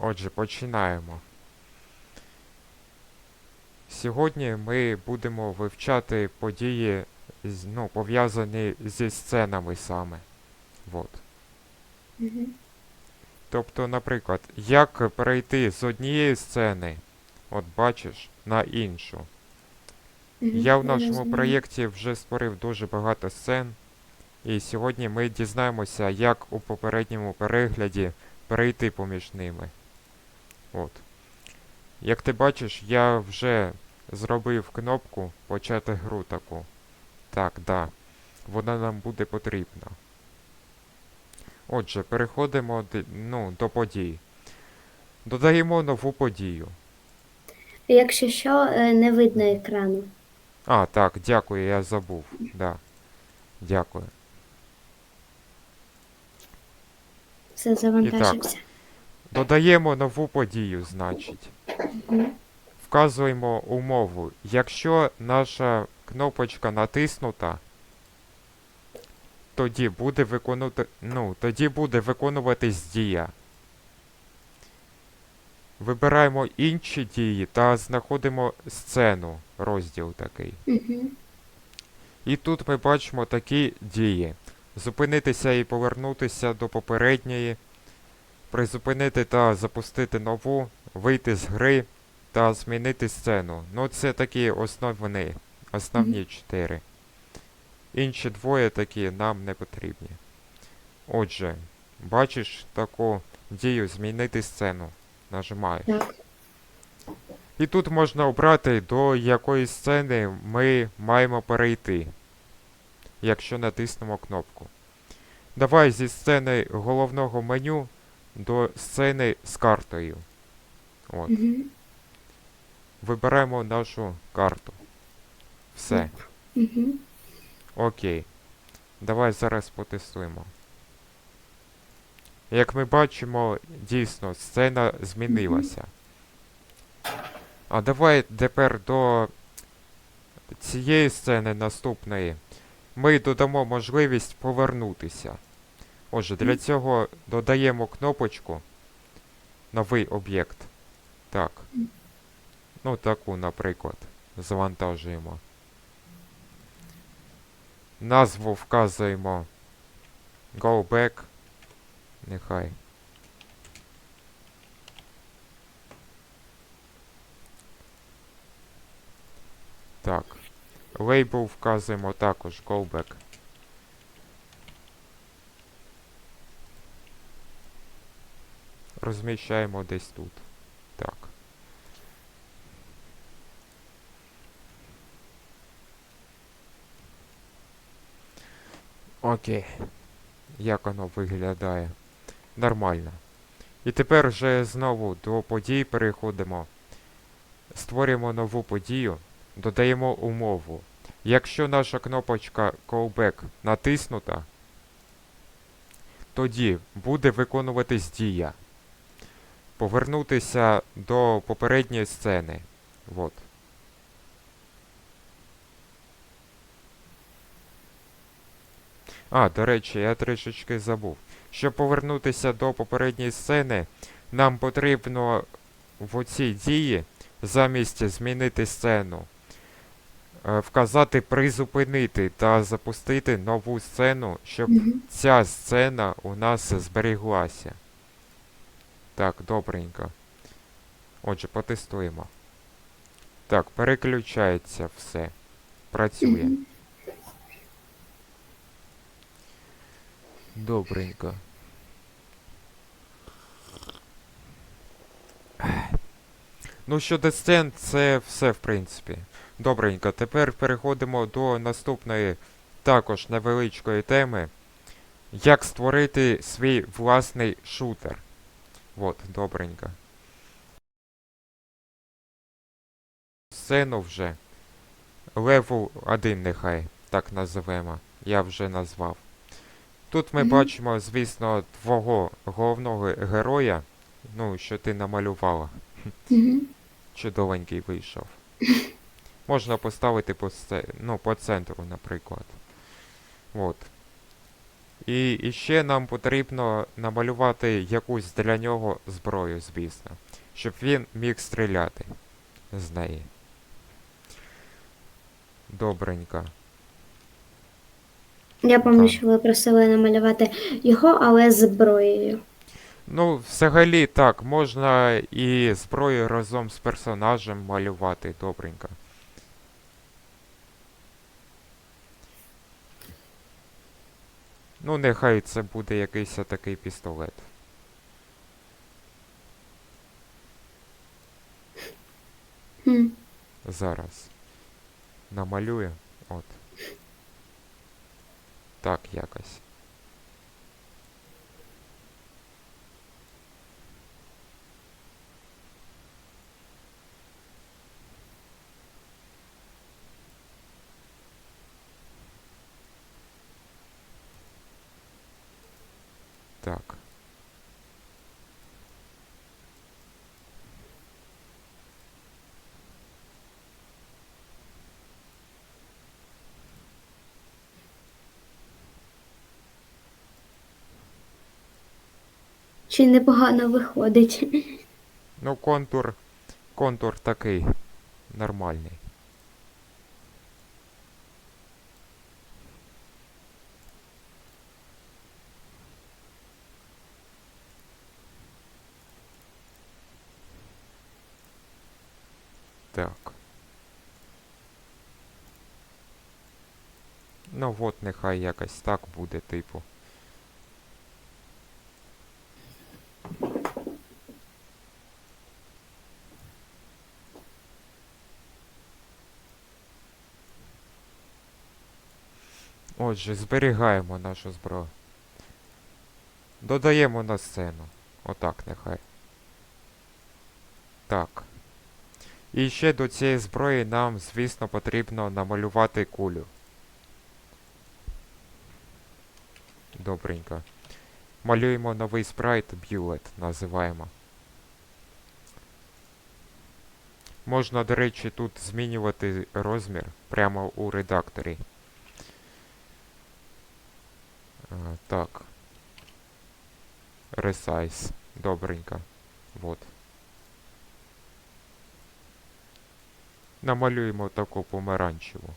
Отже, починаємо. Сьогодні ми будемо вивчати події, ну, пов'язані зі сценами саме. Вот. Мгм. Тобто, наприклад, як перейти з однієї сцени, от бачиш, на іншу. Мгм. Я в нашому розумію. проєкті вже створив дуже багато сцен, і сьогодні ми дізнаємося, як у попередньому перегляді перейти поміж ними. От. Як ти бачиш, я вже зробив кнопку почати гру таку. Так, да. Вона нам буде потрібна. Отже, переходимо ну, до подій. Додаємо нову подію. Якщо що, е, не видно екрану. А, так, дякую, я забув. Да. Дякую. Все завантажився. Додаємо нову подію, значить. Вказуємо умову. Якщо наша кнопочка натиснута, тоді буде виконувати, ну, тоді буде виконуватись дія. Вибираємо інші дії та знаходимо сцену, розділ такий. І тут ми бачимо такі дії. Зупинитися і повернутися до попередньої, призупинити та запустити нову, вийти з гри та змінити сцену. Ну це такі основні, основні чотири. Інші двоє такі нам не потрібні. Отже, бачиш таку дію змінити сцену. Нажимаєш. І тут можна обрати, до якої сцени ми маємо перейти, якщо натиснемо кнопку. Давай зі сцени головного меню до сцени з картою. От. Мгм. Вибираємо нашу карту. Все. Мгм. Окей. Давай зараз потестуємо. Як ми бачимо, дійсно, сцена змінилася. А давай тепер до цієї сцени наступної ми додамо можливість повернутися. Отже, для цього додаємо кнопочку Новий об'єкт. Так. Ну, таку, наприклад, завантажуємо. Назву вказуємо Go back. Нехай. Так. Лейбл вказуємо також Go back. Розміщаємо десь тут. Так. Окей. Як воно виглядає? Нормально. І тепер вже знову до подій переходимо. Створюємо нову подію, додаємо умову. Якщо наша кнопочка Callback натиснута, тоді буде виконуватись дія. Повернутися до попередньої сцени. Вот. А, до речі, я трішечки забув. Щоб повернутися до попередньої сцени, нам потрібно в оцій дії замість змінити сцену, е, вказати призупинити та запустити нову сцену, щоб ця сцена у нас зберіглася. Так, добренько. Отже, потестуємо. Так, переключається все. Працює. Добренько. Ну, щодо сцен, це все, в принципі. Добренько. Тепер переходимо до наступної також невеличкої теми. Як створити свій власний шутер. От, добренько. Сцену вже. Левел 1 нехай, так називемо. Я вже назвав. Тут ми Мгм. бачимо, звісно, твого головного героя, ну, що ти намалювала. Мгм. Чудовенький вийшов. Можна поставити по, ну, по центру, наприклад. От. І, і ще нам потрібно намалювати якусь для нього зброю, звісно, щоб він міг стріляти з неї. Добренько. Я пам'ятаю, що ви просили намалювати його, але з зброєю. Ну, взагалі так, можна і зброю разом з персонажем малювати добренько. Ну, нехай це буде якийсь такий пістолет. Хм. Зараз. Намалюю. От. Так, якось. Так. Чи непогано виходить? Ну, контур. Контур такий. Нормальний. Так. Ну от нехай якось так буде, типу. Отже, зберігаємо нашу зброю. Додаємо на сцену. Отак нехай. Так. І ще до цієї зброї нам, звісно, потрібно намалювати кулю. Добренько. Малюємо новий спрайт Bullet, називаємо. Можна, до речі, тут змінювати розмір прямо у редакторі. А, так. Resize. Добренько. Вот. Намалюємо таку помаранчеву.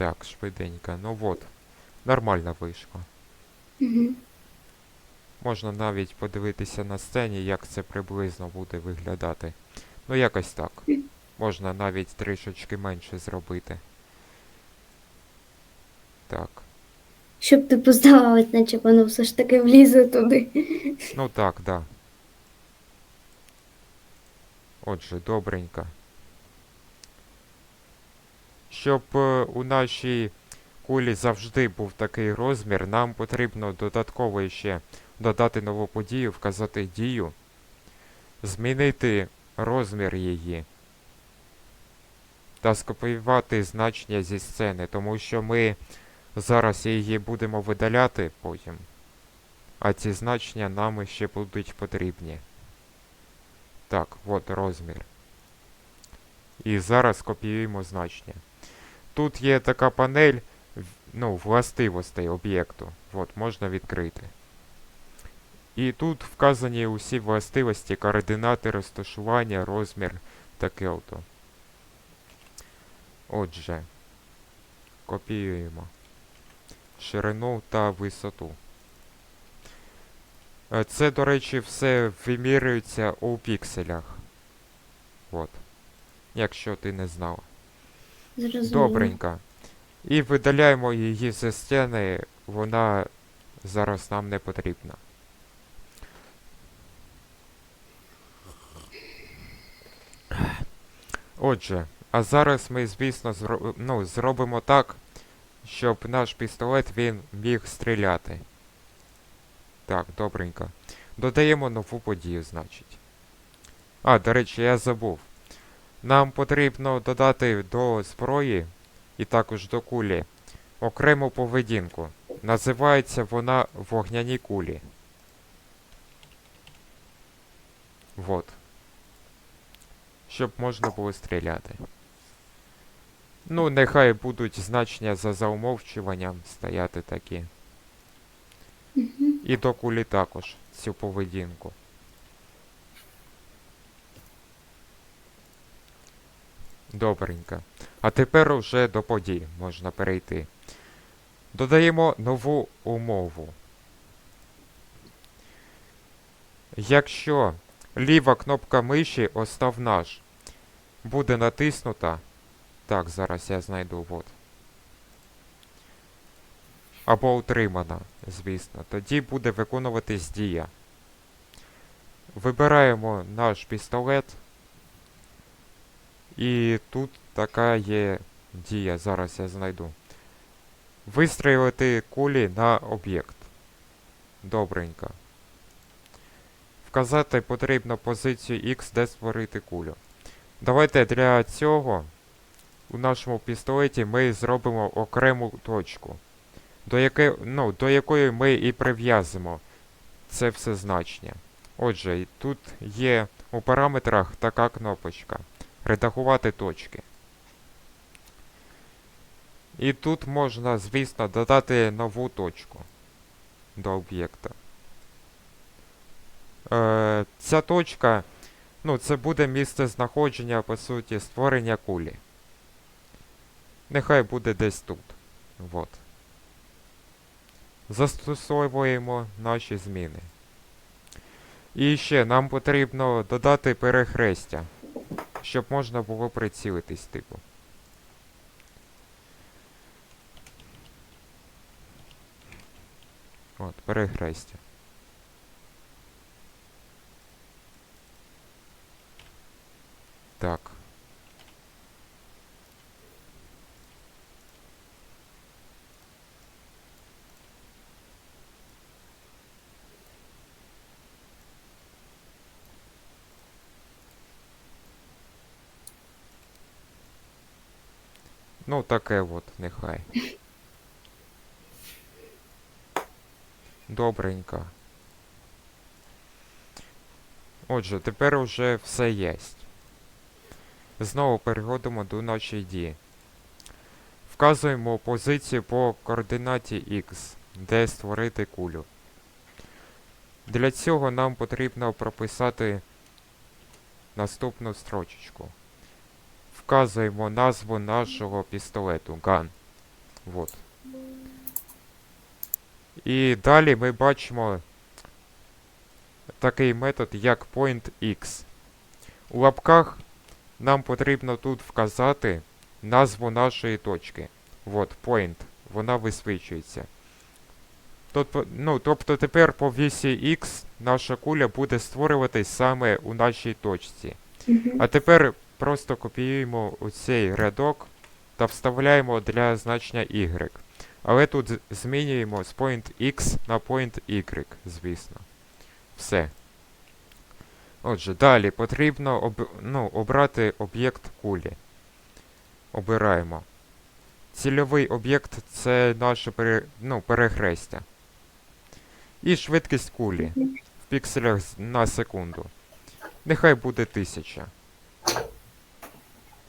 Так, швиденько. Ну вот. Нормально вийшло. Угу. Можна навіть подивитися на сцені, як це приблизно буде виглядати. Ну, якось так. Можна навіть трішечки менше зробити. Так. Щоб типу здавалось, наче воно все ж таки влізе туди. Ну так, да. Отже, добренько. Щоб е, у нашій кулі завжди був такий розмір, нам потрібно додатково ще додати нову подію, вказати дію, змінити розмір її та скопіювати значення зі сцени, тому що ми зараз її будемо видаляти потім, а ці значення нам ще будуть потрібні. Так, от розмір. І зараз копіюємо значення. Тут є така панель, ну, властивостей об'єкту. От, можна відкрити. І тут вказані усі властивості, координати розташування, розмір та келту. Отже, копіюємо ширину та висоту. Е, Це, до речі, все вимірюється у пікселях. От. Якщо ти не знав. Зрозуміло. Добренько. І видаляємо її зі стіни, вона зараз нам не потрібна. Отже, а зараз ми, звісно, зро... ну, зробимо так, щоб наш пістолет він міг стріляти. Так, добренько. Додаємо нову подію, значить. А, до речі, я забув. Нам потрібно додати до зброї і також до кулі окрему поведінку. Називається вона вогняні кулі. Вот. Щоб можна було стріляти. Ну, нехай будуть значення за заумовчуванням стояти такі. І до кулі також цю поведінку. Добренько. А тепер уже до подій можна перейти. Додаємо нову умову. Якщо ліва кнопка миші остав наш буде натиснута. Так, зараз я знайду вот. Або утримана, звісно. Тоді буде виконуватись дія. Вибираємо наш пістолет. І тут така є дія, зараз я знайду. Вистрілити кулі на об'єкт. Добренько. Вказати потрібно позицію X, де створити кулю. Давайте для цього у нашому пістолеті ми зробимо окрему точку, до, яке, ну, до якої ми і прив'язимо це все значення. Отже, тут є у параметрах така кнопочка. Редагувати точки. І тут можна, звісно, додати нову точку до об'єкта. Е, ця точка, ну, це буде місце знаходження, по суті, створення кулі. Нехай буде десь тут. Вот. Застосовуємо наші зміни. І ще нам потрібно додати перехрестя, щоб можна було прицілитись, типу. От, перехрестя. Так. Ну, таке от, нехай. Добренько. Отже, тепер уже все єсть. Знову переходимо до нашої дії. Вказуємо позицію по координаті X, де створити кулю. Для цього нам потрібно прописати наступну строчечку. Вказуємо назву нашого пістолету Gun. Вот. І далі ми бачимо такий метод, як pointX. У лапках нам потрібно тут вказати назву нашої точки. Вот, point. Вона висвічується. Тобто, ну, тобто тепер по вісі X наша куля буде створюватись саме у нашій точці. А тепер просто копіюємо оцей рядок та вставляємо для значення y. Але тут змінюємо з point x на point y, звісно. Все. Отже, далі потрібно об, ну, обрати об'єкт кулі. Обираємо. Цільовий об'єкт це наше пере, ну, перехрестя. І швидкість кулі в пікселях на секунду. Нехай буде 1000.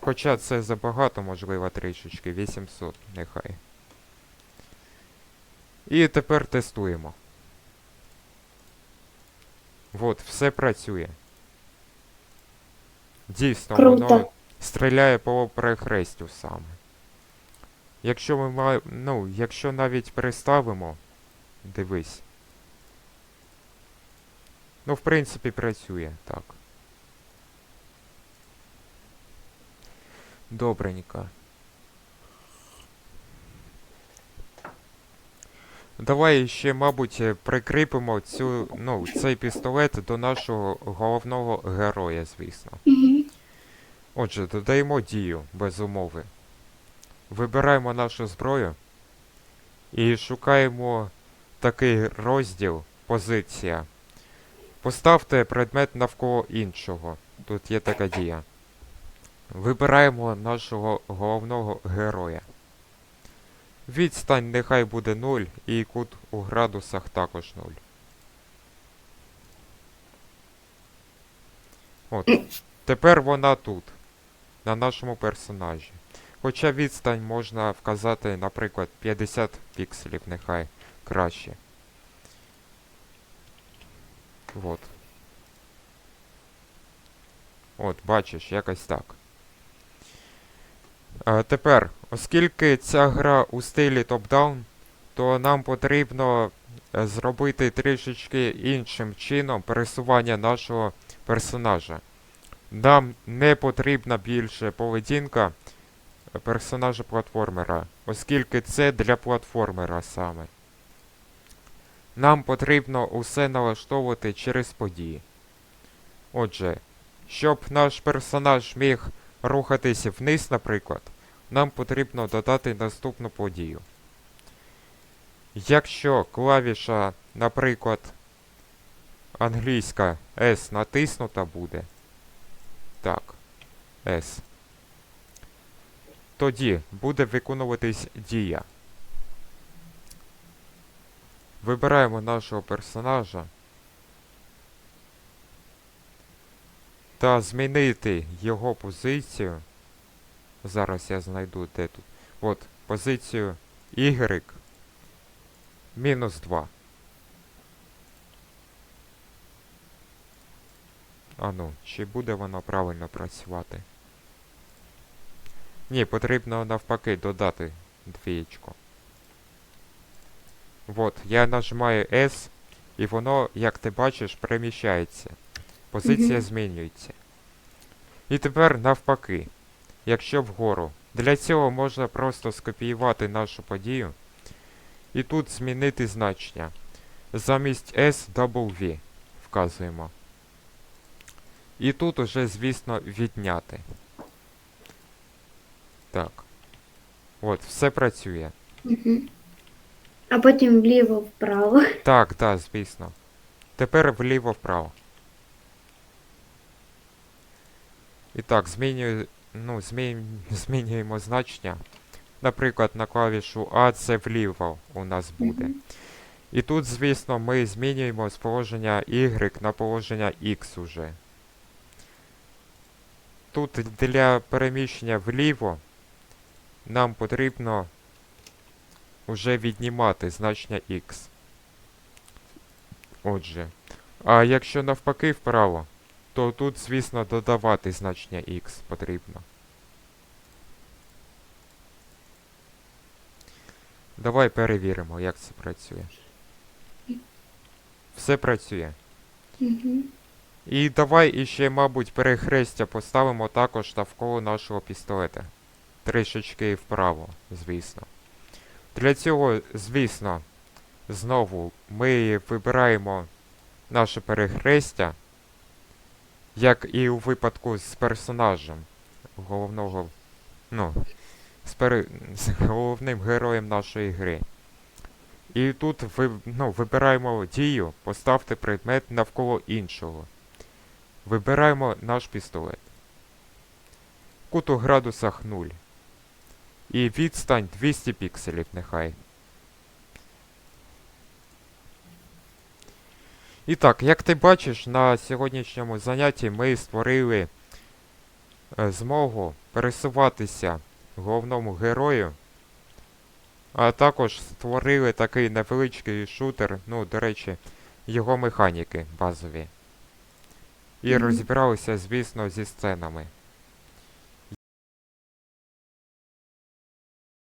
Хоча це забагато, можливо, трішечки. 800, нехай. І тепер тестуємо. Вот, все працює. Дійсно, Круто. воно стріляє по перехрестю саме. Якщо ми ну, якщо навіть переставимо, дивись. Ну, в принципі, працює, так. Добренько. Давай ще, мабуть, прикріпимо цю, ну, цей пістолет до нашого головного героя, звісно. Мгм. Отже, додаємо дію без умови. Вибираємо нашу зброю і шукаємо такий розділ, позиція. Поставте предмет навколо іншого. Тут є така дія. Вибираємо нашого головного героя. Відстань нехай буде 0 і кут у градусах також 0. От. Тепер вона тут, на нашому персонажі. Хоча відстань можна вказати, наприклад, 50 пікселів, нехай краще. От. От, бачиш, якось так. А, тепер, оскільки ця гра у стилі топ-даун, то нам потрібно е, зробити трішечки іншим чином пересування нашого персонажа. Нам не потрібна більше поведінка е, персонажа платформера, оскільки це для платформера саме. Нам потрібно усе налаштовувати через події. Отже, щоб наш персонаж міг рухатися вниз, наприклад, нам потрібно додати наступну подію. Якщо клавіша, наприклад, англійська S натиснута буде, так, S, тоді буде виконуватись дія. Вибираємо нашого персонажа та змінити його позицію. Зараз я знайду де тут. От, позицію Y мінус 2. А ну, чи буде воно правильно працювати? Ні, потрібно навпаки додати двієчку. От, я нажимаю S, і воно, як ти бачиш, переміщається. Позиція змінюється. І тепер навпаки, якщо вгору. Для цього можна просто скопіювати нашу подію і тут змінити значення. Замість S double вказуємо. І тут уже, звісно, відняти. Так. От, все працює. Угу. А потім вліво-вправо. Так, так, звісно. Тепер вліво-вправо. І так, змінюю, ну, змінюємо значення. Наприклад, на клавішу А це вліво у нас буде. І тут, звісно, ми змінюємо з положення Y на положення X уже. Тут для переміщення вліво нам потрібно уже віднімати значення X. Отже. А якщо навпаки вправо, то тут, звісно, додавати значення X потрібно. Давай перевіримо, як це працює. Все працює. Угу. І давай іще, мабуть, перехрестя поставимо також навколо нашого пістолета. Трішечки вправо, звісно. Для цього, звісно, знову ми вибираємо наше перехрестя, як і у випадку з персонажем головного, ну, з, пере, з головним героєм нашої гри. І тут ви, ну, вибираємо дію, поставте предмет навколо іншого. Вибираємо наш пістолет. Кут у градусах 0. І відстань 200 пікселів нехай. І так, як ти бачиш, на сьогоднішньому занятті ми створили е, змогу пересуватися головному герою, а також створили такий невеличкий шутер, ну, до речі, його механіки базові. І Мгм. розібралися, звісно, зі сценами.